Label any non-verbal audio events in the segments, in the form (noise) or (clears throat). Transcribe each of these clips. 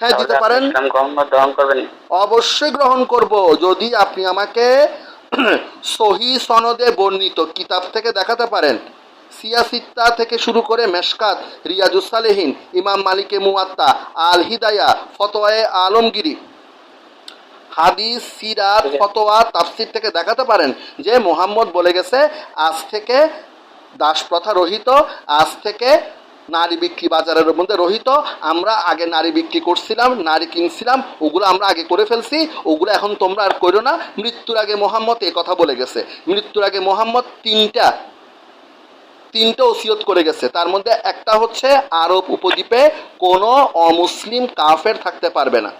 হ্যাঁ, দিতে পারেন। গ্রহণ করবেন অবশ্যই গ্রহণ করব। যদি আপনি আমাকে (clears throat) সহি সনদে বর্ণিত কিতাব থেকে দেখাতে পারেন সিয়াসিত্তা থেকে শুরু করে মেশকাত রিয়াজুস সালেহিন ইমাম মালিকে মুয়াত্তা আল হিদায়া ফতোয়ায়ে আলমগিরি হাদিস সিরাত ফতোয়া তাফসির থেকে দেখাতে পারেন যে মোহাম্মদ বলে গেছে আজ থেকে দাস প্রথা রহিত আজ থেকে নারী বিক্রি বাজারের মধ্যে রহিত। আমরা আগে নারী বিক্রি করছিলাম, নারী কিনছিলাম, ওগুলো আমরা আগে করে ফেলছি, ওগুলো এখন তোমরা আর করো না। মৃত্যুর আগে মোহাম্মদ এ কথা বলে গেছে। মৃত্যুর আগে মোহাম্মদ তিনটা তিনটা ওসিয়ত করে গেছে। তার মধ্যে একটা হচ্ছে আরব উপদ্বীপে কোনো অমুসলিম কাফের থাকতে পারবে না।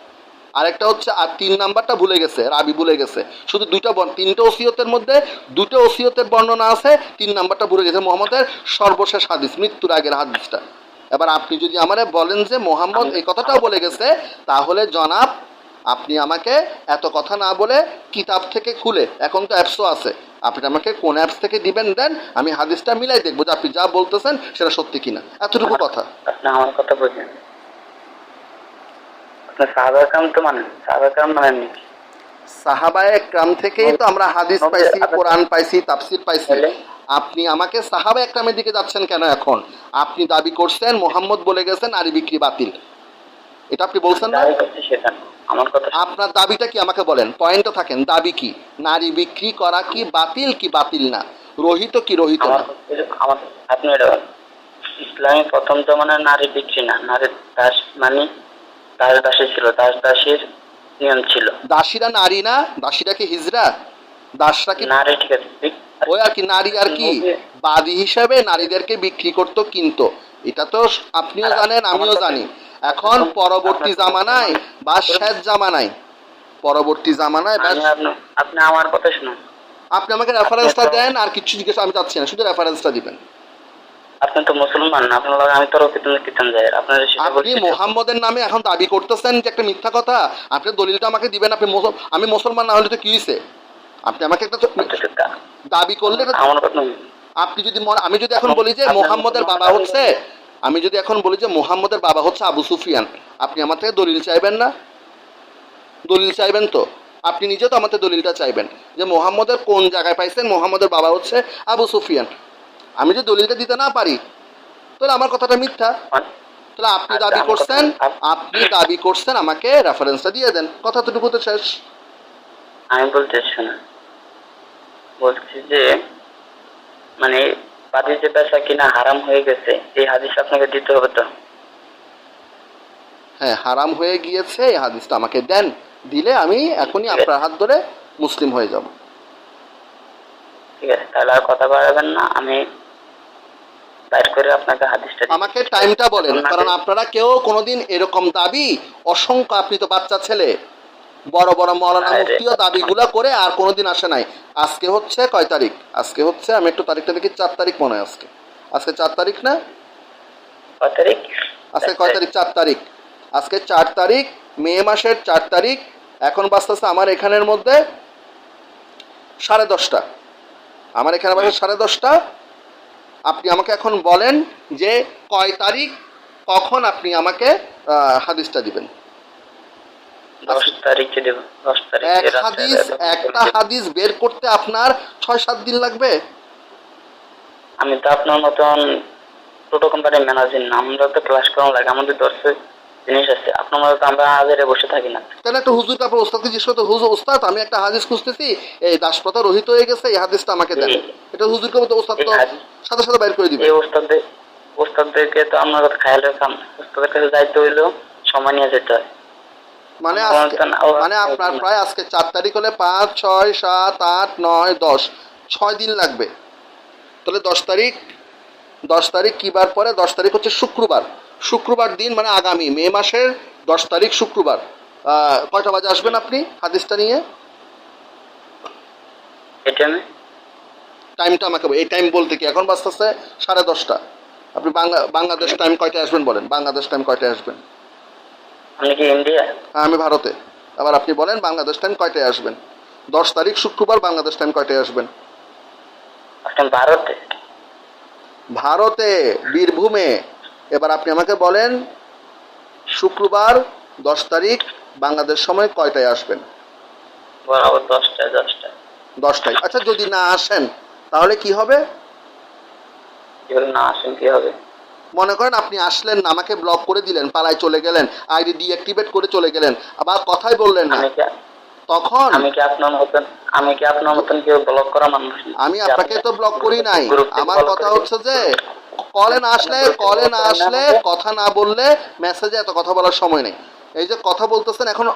আরেকটা হচ্ছে আর তিন নাম্বারটা ভুলে গেছে রাবি ভুলে গেছে। শুধু দুইটা বর্ণ তিনটে ওসিয়তের মধ্যে দুটো ওসিয়তের বর্ণনা আছে তিন নাম্বারটা ভুলে গেছে মোহাম্মদের সর্বশেষ হাদিস মৃত্যুর আগের হাদিসটা। এবার আপনি যদি আমারে বলেন যে মোহাম্মদ এই কথাটাও বলে গেছে তাহলে জনাব আপনি আমাকে এত কথা না বলে কিতাব থেকে খুলে এখন তো অ্যাপসও আছে আপনি আমাকে কোন অ্যাপস থেকে দিবেন? দেন আমি হাদিসটা মিলাই দেখব যে আপনি যা বলতেছেন সেটা সত্যি কিনা। এতটুকু কথা। আপনি আমার কথা বুঝেন। আপনার সাহাবার কাম তো মানেন সাহাবার কাম মানেন নাকি সাহাবায়ে একরাম থেকেই তো আমরা হাদিস পাইছি আপনি- কোরআন পাইছি তাফসির পাইছি। আপনি আমাকে সাহাবা একরামের দিকে যাচ্ছেন কেন এখন? আপনি দাবি করছেন মোহাম্মদ বলে গেছেন নারী বিক্রি বাতিল। এটা আপনি বলছেন না? আপনার দাবিটা কি আমাকে বলেন? পয়েন্টে থাকেন দাবি কি? নারী বিক্রি করা কি বাতিল কি বাতিল না? রহিত কি রহিত না? আপনি ইসলামী প্রথম জমানার নারী বিক্রি না নারী দাস মানে দাস দাসী ছিল দাস দাসীর নিয়ম ছিল। দাসীরা নারী না? দাসীরা কি হিজরা? দাসরা কি নারী ঠিক আছে। ওই আর কি নারী আর কি? বাদী হিসাবে নারীদেরকে বিক্রি করতো কিনতো। এটা তো আপনিও জানেন আমিও জানি। এখন পরবর্তী জামানায় বা শেষ জামানায় পরবর্তী জামানায় আপনি আমার কথা শুনুন। আপনি আমাকে রেফারেন্সটা দেন আর কিছু জিজ্ঞেস আমি চাচ্ছি না শুধু রেফারেন্সটা দিবেন। আপনি তো মুসলমান না আপনার আমি তো কিতান যাই আপনার আপনি মোহাম্মদের নামে এখন দাবি করতেছেন যে একটা মিথ্যা কথা আপনি দলিলটা আমাকে দিবেন আপনি আমি মুসলমান না হলে তো কি হয়েছে আপনি আমাকে একটা দাবি করলে আপনি যদি আমি যদি এখন বলি যে মোহাম্মদের বাবা হচ্ছে আমি যদি এখন বলি যে মোহাম্মদের বাবা হচ্ছে আবু সুফিয়ান আপনি আমার থেকে দলিল চাইবেন না? দলিল চাইবেন তো? আপনি নিজে তো আমার দলিলটা চাইবেন যে মোহাম্মদের কোন জায়গায় পাইছেন? মোহাম্মদের বাবা হচ্ছে আবু সুফিয়ান। আমি যদি দলিলটা দিতে না পারি তাহলে আমার কথাটা মিথ্যা। তাহলে আপনি আচ্ছা, দাবি করছেন কথা- আপনি দাবি করছেন আমাকে রেফারেন্সটা দিয়ে দেন। কথা তো তো শেষ। আমি বলতে শোনা বলছি যে মানে বাদি যে পেশা কিনা হারাম হয়ে গেছে এই হাদিস আপনাকে দিতে হবে তো? হ্যাঁ হারাম হয়ে গিয়েছে এই হাদিসটা আমাকে দেন। দিলে আমি এখনই আপনার হাত ধরে মুসলিম হয়ে যাব। ঠিক আছে তাহলে আর কথা বাড়াবেন না। আমি বাইর করে আপনাকে হাদিসটা আমাকে টাইমটা বলেন কারণ আপনারা কেউ কোনোদিন এরকম দাবি অসংখ্য আপনি তো বাচ্চা ছেলে বড় বড় মৌলানা। মুফতিও দাবিগুলো করে আর কোনোদিন আসে নাই। আজকে হচ্ছে কয় তারিখ? আজকে হচ্ছে আমি একটু তারিখটা দেখি চার তারিখ মনে হয় আজকে। আজকে চার তারিখ না? কয় তারিখ? আজকে কয় তারিখ। চার তারিখ। আজকে চার তারিখ মে মাসের চার তারিখ এখন বাঁচতেছে আমার এখানের মধ্যে সাড়ে দশটা। আমার এখানে বাজে সাড়ে দশটা আপনি আমাকে এখন বলেন যে কয় তারিখ কখন আপনি আমাকে হাদিসটা দিবেন। এক হাদিস একটা হাদিস বের করতে আপনার ছয় সাত দিন লাগবে? আমি তো আপনার মতন টোটো কোম্পানির ম্যানেজার না আমরা তো ক্লাস করানো লাগে আমাদের দশে জিনিস আছে। আপনার মতো আমরা হাজারে বসে থাকি না। কেন একটা হুজুর তারপর ওস্তাদকে জিজ্ঞেস করতে হুজুর ওস্তাদ আমি একটা হাদিস খুঁজতেছি এই দাসপ্রথা রহিত হয়ে গেছে এই হাদিসটা আমাকে দেন। এটা হুজুরকে বলতে ওস্তাদ তো সাথে সাথে বাইর করে দিবে। এই ওস্তাদদের ওস্তাদদেরকে তো কথা খেয়াল ওস্তাদের কাছে যাইতে সময় নিয়ে যেতে হয়। মানে আমার মানে আপনার প্রায় আজকে চার তারিখ হলে পাঁচ ছয় সাত আট নয় দশ ছয় দিন লাগবে। তাহলে দশ তারিখ দশ তারিখ কি বার পরে? দশ তারিখ হচ্ছে শুক্রবার। শুক্রবার দিন মানে আগামী মে মাসের দশ তারিখ শুক্রবার। কয়টা বাজে আসবেন আপনি হাদিসটা নিয়ে? টাইমটা আমাকে এই টাইম বলতে কি? এখন বাজতেছে সাড়ে দশটা। আপনি বাংলা বাংলাদেশ টাইম কয়টায় আসবেন বলেন? বাংলাদেশ টাইম কয়টায় আসবেন? হ্যাঁ আমি ভারতে। আবার আপনি বলেন বাংলাদেশ টাইম কয়টায় আসবেন? দশ তারিখ শুক্রবার বাংলাদেশ টাইম কয়টায় আসবেন? আপনি ভারতে। ভারতে বীরভূমে। এবার আপনি আমাকে বলেন শুক্রবার দশ তারিখ বাংলাদেশ সময় কয়টায় আসবেন? বরাবর দশটায় দশটায়। দশটায়। আচ্ছা যদি না আসেন তাহলে কি হবে? না আসেন কি হবে? মনে করেন আপনি আসলেন না আমাকে ব্লক করে দিলেন পাড়ায় চলে গেলেন আইডি ডিঅ্যাক্টিভেট করে চলে গেলেন আবার কথাই বললেন না। তখন আমি কি আপনার মতন আমি কি আপনার মতন কেউ ব্লক করা মানুষ আমি আপনাকে তো ব্লক করি নাই। আমার কথা হচ্ছে যে কলে না আসলে কলে না আসলে কথা না বললে মেসেজে এত কথা বলার সময় নেই। এই যে কথা বলতেছেন এখন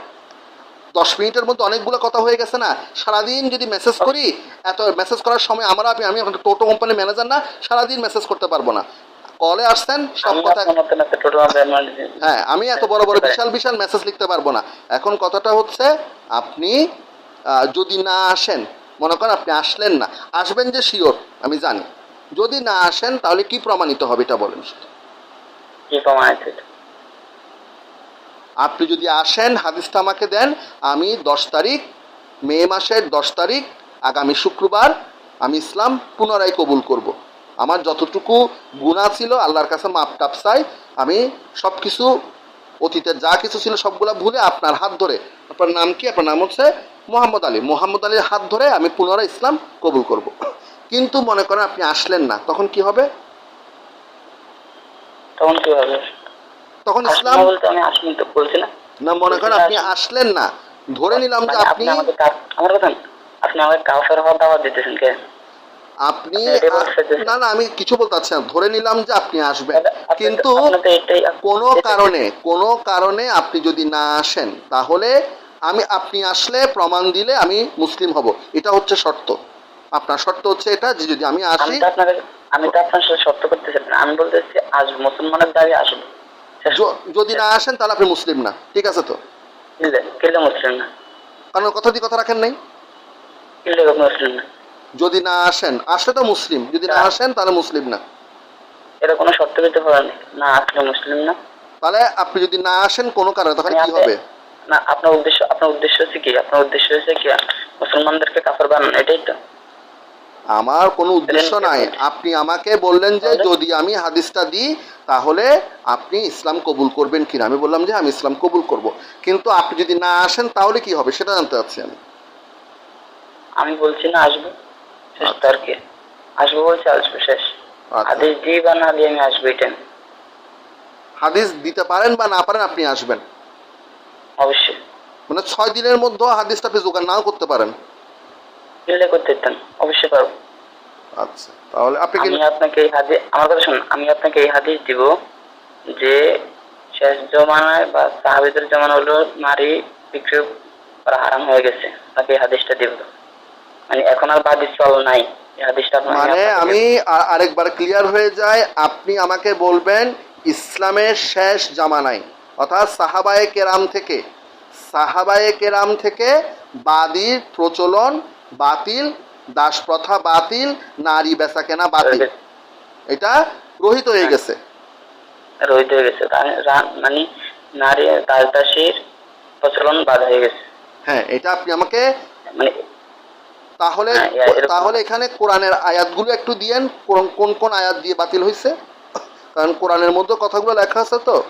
দশ মিনিটের মধ্যে অনেকগুলো কথা হয়ে গেছে না? সারাদিন যদি মেসেজ করি এত মেসেজ করার সময় আমার আপনি আমি টোটো কোম্পানির ম্যানেজার না সারাদিন মেসেজ করতে পারব না। কলে আসছেন সব কথা হ্যাঁ আমি এত বড় বড় বিশাল বিশাল মেসেজ লিখতে পারব না। এখন কথাটা হচ্ছে আপনি যদি না আসেন মনে করেন আপনি আসলেন না আসবেন যে শিওর আমি জানি। যদি না আসেন তাহলে কি প্রমাণিত হবে এটা বলেন শুধু। কি প্রমাণ আপনি যদি আসেন হাদিসটা আমাকে দেন আমি দশ তারিখ মে মাসের দশ তারিখ আগামী শুক্রবার আমি ইসলাম পুনরায় কবুল করব। আমার যতটুকু গুণা ছিল আল্লাহর কাছে মাপ টাপ চাই আমি সব কিছু অতীতের যা কিছু ছিল সবগুলা ভুলে আপনার হাত ধরে আপনার নাম কি আপনার নাম হচ্ছে মোহাম্মদ আলী মোহাম্মদ আলীর হাত ধরে আমি পুনরায় ইসলাম কবুল করব। কিন্তু মনে করেন আপনি আসলেন না তখন কি হবে? তখন কি হবে? তখন ইসলাম না বলতে আমি আসবেন তো বলছি না না মনে করেন আপনি আসলেন না। ধরে নিলাম যে আপনি আমার কথা আপনি আমাকে কাউসার হওয়ার দাওয়াত দিতেছেন কে? আপনি আপনি এটাই বলতে চাইছেন? না না আমি কিছু বলতে চাচ্ছি না। ধরে নিলাম যে আপনি আসবেন। কিন্তু কোনো কারণে কোনো কারণে আপনি যদি না আসেন তাহলে আমি আপনি আসলে প্রমাণ দিলে আমি মুসলিম হব। এটা হচ্ছে শর্ত। আপনার শর্ত হচ্ছে এটা যে যদি আমি আসি আমি তো আপনার সাথে শর্ত করতেছি না। আমি বলতেছি আসব মুসলমানের দাবি আসব। য- যদি না আসেন তাহলে আপনি মুসলিম না। ঠিক আছে তো? মুসলিম না? কারণ কথা দিয়ে কথা রাখেন নাই? মুসলিম না? যদি না আসেন আসলে তো মুসলিম। যদি না। আসেন তাহলে মুসলিম না। এটা কোনো শর্ত দিতে পারে না। আসলে মুসলিম না। তাহলে আপনি যদি না আসেন কোনো কারণে তখন কি হবে? না আপনার উদ্দেশ্য আপনার উদ্দেশ্য হচ্ছে কি? আপনার উদ্দেশ্য হচ্ছে কি মুসলমানদেরকে কাফের বানানো এটাই তো। আমার কোনো উদ্দেশ্য নাই। আপনি আমাকে বললেন যে যদি আমি হাদিসটা দিই তাহলে আপনি ইসলাম কবুল করবেন কিনা? আমি বললাম যে আমি ইসলাম কবুল করব। কিন্তু আপনি যদি না আসেন তাহলে কি হবে? সেটা জানতে চাচ্ছি আমি। আমি বলছি না আসব। শেষ আসব বলছি আসব শেষ। আচ্ছা। আদেশ দিই বা না দিয়ে আমি আসব এটা হাদিস দিতে পারেন বা না পারেন আপনি আসবেন। অবশ্যই। মানে ছয় দিনের মধ্যে হাদিসটা আপনি জোগাড় নাও করতে পারেন। কিনলে করতে দিতেন অবশ্যই পারব। আচ্ছা তাহলে আপনি কি আমি আপনাকে এই হাদিস আমার কথা শুনুন আমি আপনাকে এই হাদিস দিব যে শেষ জমানায় বা সাহাবিদের জমানা হলো নারী বিক্রি করা হারাম হয়ে গেছে। আপনাকে এই হাদিসটা দিব। মানে এখন আর বাদিস চল নাই। মানে আমি আরেকবার ক্লিয়ার হয়ে যায় আপনি আমাকে বলবেন ইসলামের শেষ জামানায় অর্থাৎ সাহাবায়ে কেরাম থেকে সাহাবায়ে কেরাম থেকে বাদীর প্রচলন বাতিল দাস প্রথা বাতিল নারী বেচা কেনা বাতিল এটা রহিত হয়ে গেছে। রহিত হয়ে গেছে। মানে নারী দাসদাসীর প্রচলন বাদ হয়ে গেছে। হ্যাঁ এটা আপনি আমাকে মানে তাহলে হ্যাঁ। তাহলে এখানে কোরআনের আয়াতগুলো একটু দিয়েন কোন কোন কোন আয়াত দিয়ে বাতিল হয়েছে কারণ কোরআনের মধ্যে কথাগুলো লেখা আছে তো।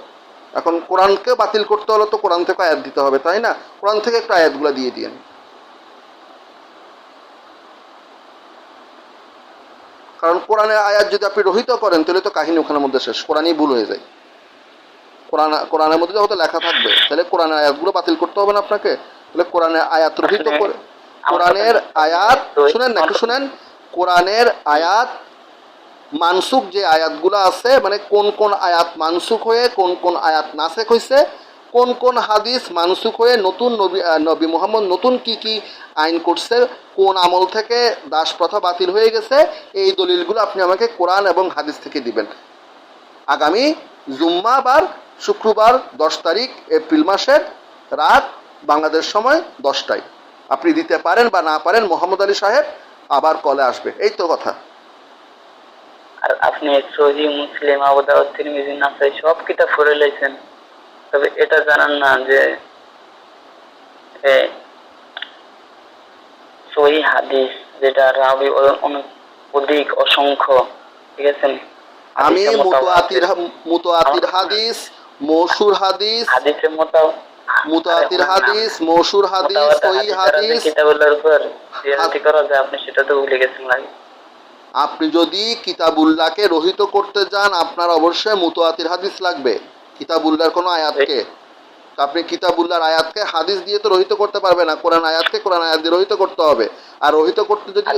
এখন কোরআনকে বাতিল করতে হলে তো কোরআন থেকে আয়াত দিতে হবে তাই না? কোরআন থেকে একটু আয়াতগুলো দিয়ে দিয়েন। কারণ কোরআনের আয়াত যদি আপনি রহিত করেন তাহলে তো কাহিনী ওখানের মধ্যে শেষ। কোরআনই ভুল হয়ে যায়। কোরআন কোরআনের মধ্যে হয়তো লেখা থাকবে তাহলে কোরআনের আয়াতগুলো বাতিল করতে হবে না আপনাকে। তাহলে কোরআনের আয়াত রহিত করে কোরআনের আয়াত শুনেন না একটু শুনেন। কোরআনের আয়াত মানসুক যে আয়াতগুলো আছে মানে কোন কোন আয়াত মানসুক হয়ে কোন কোন আয়াত নাসেক হয়েছে কোন কোন হাদিস মানসুক হয়ে নতুন নবী নবী মোহাম্মদ নতুন কি কি আইন করছে, কোন আমল থেকে দাস প্রথা বাতিল হয়ে গেছে, এই দলিলগুলো আপনি আমাকে কোরআন এবং হাদিস থেকে দিবেন। আগামী জুম্মাবার, শুক্রবার দশ তারিখ, এপ্রিল মাসের রাত বাংলাদেশ সময় দশটায়। আপনি দিতে পারেন বা না পারেন, মোহাম্মদ আলী সাহেব আবার কলে আসবে। এই তো কথা। আর আপনি সহি মুসলিম আবুদাউদ তিরমিজি, নাসাই সব কিতাব পড়ে লেছেন তবে এটা জানান না যে সহি হাদিস যেটা রাবি অধিক অসংখ্য ঠিক আছে? আমি মুতোয়াতির আমার- হাদিস মৌসুর হাদিস হাদিসের মতো মুতাতির হাদিস মৌসুর হাদিস সহি হাদিস। কিতাবুল্লাহর উপর জিয়ারতি করা যায় আপনি সেটা তো ভুলে গেছেন ভাই। আপনি যদি কিতাবুল্লাহকে রহিত করতে যান আপনার অবশ্যই মুতাতির হাদিস লাগবে। কিতাবুল্লাহর কোনো আয়াতকে? আপনি কিতাবুল্লাহর আয়াতকে হাদিস দিয়ে তো রহিত করতে পারবে না। কোরআন আয়াতকে কোরআন আয়াত দিয়ে রহিত করতে হবে। আর রহিত করতে যদি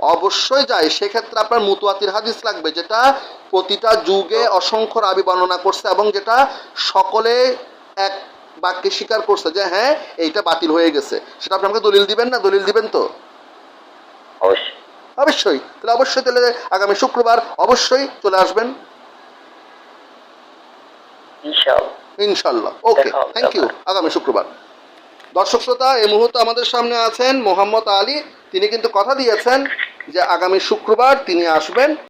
অবশ্যই যায়। সেক্ষেত্রে আপনার মুতুয়াতির হাদিস লাগবে যেটা প্রতিটা যুগে অসংখ্য রাবি বর্ণনা করছে এবং যেটা সকলে এক বাক্যে স্বীকার করছে যে হ্যাঁ এইটা বাতিল হয়ে গেছে। সেটা আপনি আমাকে দলিল দিবেন না? দলিল দিবেন তো? অবশ্যই। অবশ্যই। তাহলে অবশ্যই তাহলে আগামী শুক্রবার অবশ্যই চলে আসবেন। ইনশাল্লাহ ওকে থ্যাংক ইউ আগামী শুক্রবার। দর্শক শ্রোতা এই মুহূর্তে আমাদের সামনে আছেন মোহাম্মদ আলী। তিনি কিন্তু কথা দিয়েছেন যে আগামী শুক্রবার তিনি আসবেন।